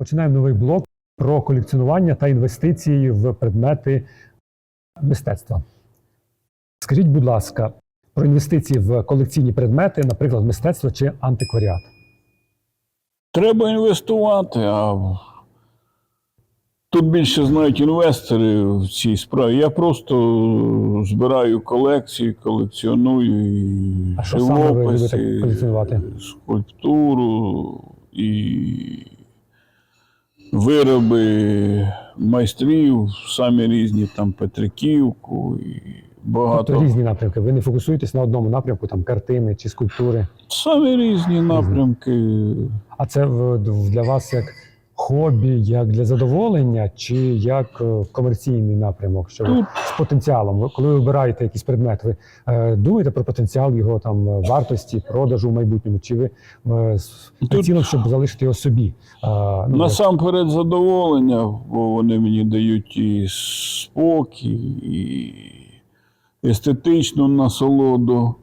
Починаємо новий блок про колекціонування та інвестиції в предмети мистецтва. Скажіть, будь ласка, про інвестиції в колекційні предмети, наприклад, мистецтво чи антикваріат. Треба інвестувати, а тут більше знають інвестори в цій справі. Я просто збираю колекції, колекціоную і А що саме ви живопис, і колекціонувати? скульптуру і вироби майстрів, самі різні там Петриківку і багато. Тобто різні напрямки. Ви не фокусуєтесь на одному напрямку, там картини чи скульптури. Самі різні напрямки. А це в- для вас як хобі, як для задоволення, чи як е, комерційний напрямок? Що ви з потенціалом? Ви- Коли ви обираєте якийсь предмет, ви е, думаєте про потенціал його там е, вартості, продажу в майбутньому, чи ви е, з прицілом, щоб залишити його собі? А, ну, Насамперед задоволення, бо вони мені дають і спокій, і естетичну насолоду.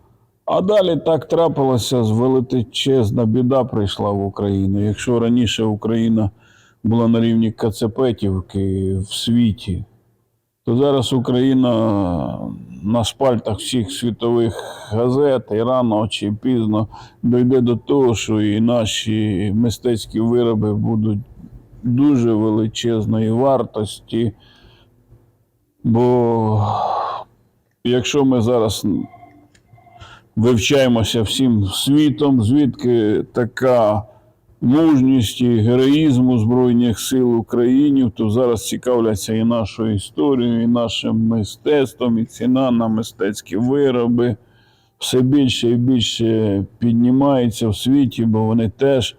А далі так трапилося, величезна біда прийшла в Україну. Якщо раніше Україна була на рівні Кацепетівки в світі, то зараз Україна на шпальтах всіх світових газет і рано чи пізно дойде до того, що і наші мистецькі вироби будуть дуже величезної вартості. Бо якщо ми зараз вивчаємося всім світом, звідки така мужність і героїзм Збройних сил України, то зараз цікавляться і нашою історією, і нашим мистецтвом, і ціна на мистецькі вироби все більше і більше піднімається в світі, бо вони теж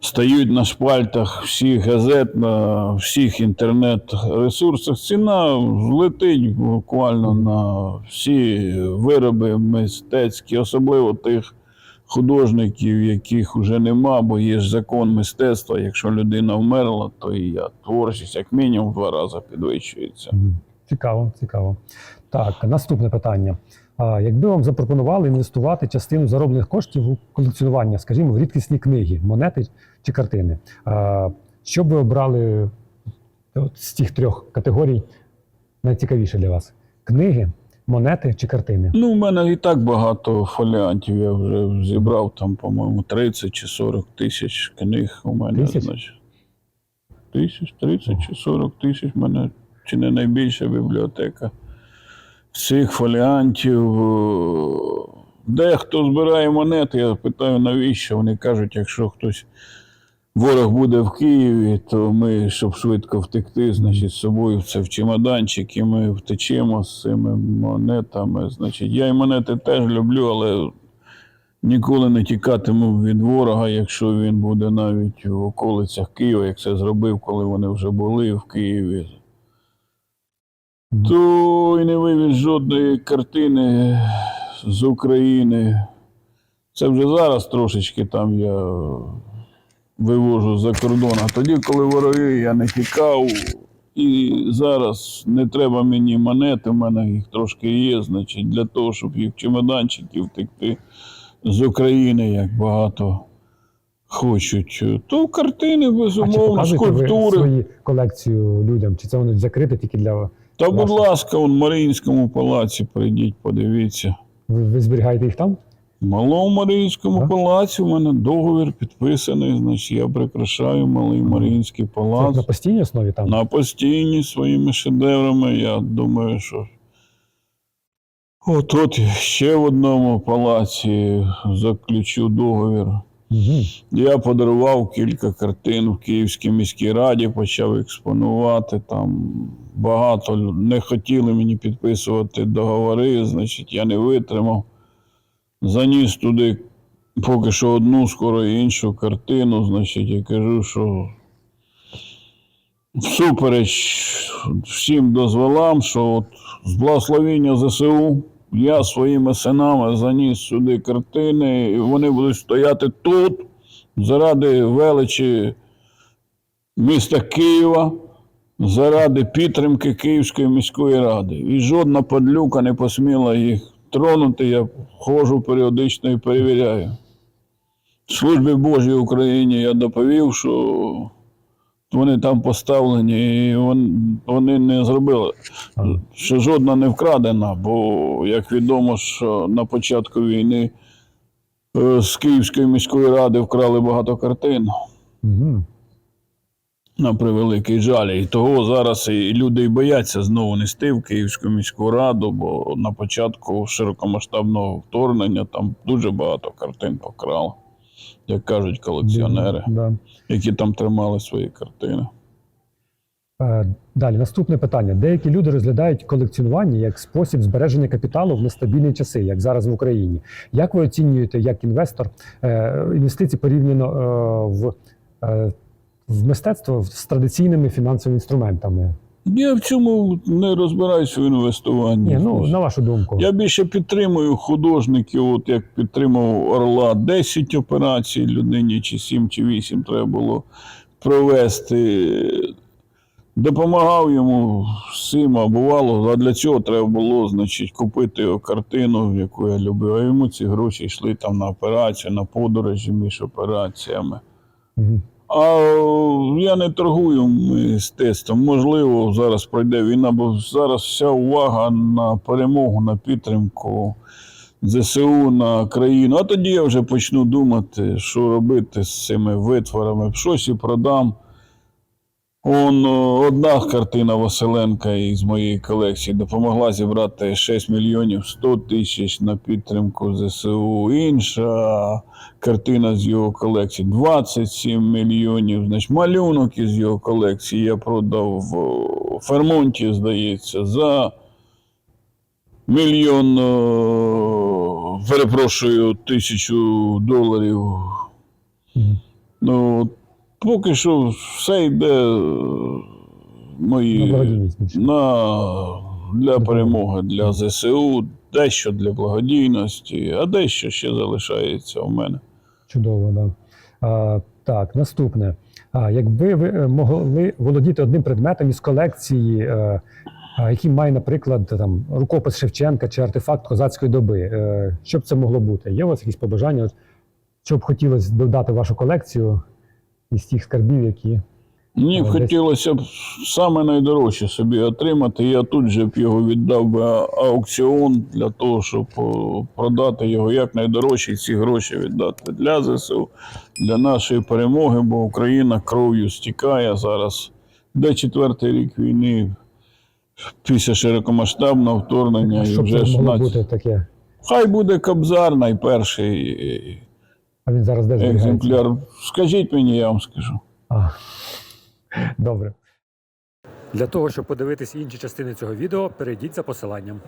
стають на шпальтах всіх газет, на всіх інтернет-ресурсах. Ціна злетить буквально на всі вироби мистецькі, особливо тих художників, яких вже нема, бо є ж закон мистецтва. Якщо людина вмерла, то і я творчість як мінімум два рази підвищується. Цікаво, цікаво. Так, наступне питання. А, якби вам запропонували інвестувати частину зароблених коштів у колекціонування, скажімо, в рідкісні книги, монети чи картини, а, що б ви обрали от з тих трьох категорій найцікавіше для вас? Книги, монети чи картини? Ну, у мене і так багато фоліантів. Я вже зібрав там, по-моєму, 30 чи 40 тисяч книг у мене. Тисяч? Значить. Тисяч, 30 чи 40 тисяч в мене чи не найбільша бібліотека. Цих фоліантів. Дехто збирає монети, я питаю, навіщо? Вони кажуть, якщо хтось ворог буде в Києві, то ми, щоб швидко втекти, значить, з собою це в чемоданчик, і ми втечемо з цими монетами. Значить, я і монети теж люблю, але ніколи не тікатиму від ворога, якщо він буде навіть в околицях Києва, як це зробив, коли вони вже були в Києві. То і не вивіз жодної картини з України. Це вже зараз трошечки там я вивожу за кордон. А тоді, коли вороги, я не тікав. І зараз не треба мені монети, в мене їх трошки є, значить, для того, щоб їх в чемоданчики втекти з України, як багато хочуть. То картини, А чи безумовно, ви скульптури. свою колекцію людям? Чи це воно закрите тільки для Та, будь ласка, в Маріїнському палаці прийдіть, подивіться. ви, ви зберігаєте їх там? Малому Маріїнському палаці у мене договір підписаний, значить я прикрашаю Малий Маріїнський Це палац. на постійній основі там? На постійні своїми шедеврами. Я думаю, що от от ще в одному палаці заключу договір. Угу. Я подарував кілька картин в Київській міській раді, почав експонувати. Там багато не хотіли мені підписувати договори, значить, я не витримав. Заніс туди поки що одну, скоро іншу картину, значить, я кажу, що всупереч всім дозволам, що от з благословіння ЗСУ я своїми синами заніс сюди картини, і вони будуть стояти тут заради величі міста Києва, заради підтримки Київської міської ради. І жодна падлюка не посміла їх тронути. Я ходжу періодично і перевіряю. Службі Божій Україні я доповів, що вони там поставлені, і вони не зробили, що жодна не вкрадена, бо, як відомо, що на початку війни е, з Київської міської ради вкрали багато картин. Угу. На превеликий жаль. І того зараз і люди і бояться знову нести в Київську міську раду, бо на початку широкомасштабного вторгнення там дуже багато картин покрали, як кажуть колекціонери, Да. які там тримали свої картини. Е, Далі, наступне питання. Деякі люди розглядають колекціонування як спосіб збереження капіталу в нестабільні часи, як зараз в Україні. Як ви оцінюєте як інвестор е, інвестиції порівняно е, в, в мистецтво з традиційними фінансовими інструментами? Я в цьому не розбираюся в інвестуванні. Ні, ну на вашу думку, Я більше підтримую художників, от як підтримав Орла 10 операцій людині, чи 7, чи 8 треба було провести. Допомагав йому всім, а бувало, а для цього треба було, значить, купити його картину, яку я любив. А йому ці гроші йшли там на операцію, на подорожі між операціями. Мгм. А я не торгую мистецтвом. Можливо, зараз пройде війна, бо зараз вся увага на перемогу, на підтримку ЗСУ на країну. А тоді я вже почну думати, що робити з цими витворами. Щось і продам. Он одна картина Василенка із моєї колекції допомогла зібрати 6 мільйонів 100 тисяч на підтримку ЗСУ. Інша картина з його колекції 27 мільйонів. Значить, малюнок із його колекції я продав в Фермонті, здається, за мільйон, перепрошую, тисячу доларів. Ну, поки що все йде е, на мої на, для перемоги для ЗСУ, дещо для благодійності, а дещо ще залишається у мене. Чудово, да. А, так, наступне. А, якби ви е, могли володіти одним предметом із колекції, е, а, який має, наприклад, там рукопис Шевченка чи артефакт козацької доби, е, що б це могло бути? Є у вас якісь побажання? Що б хотілося додати в вашу колекцію із тих скарбів, які Мені б хотілося б саме найдорожче собі отримати. Я тут же б його віддав би аукціон для того, щоб продати його як найдорожче, ці гроші віддати для ЗСУ, для нашої перемоги, бо Україна кров'ю стікає зараз. Де четвертий рік війни після широкомасштабного вторгнення і що вже це ж могло наць- бути таке? Хай буде Кобзар найперший А він зараз де зберігається? екземпляр. Скажіть мені, я вам скажу. А, добре. Для того, щоб подивитись інші частини цього відео, перейдіть за посиланням.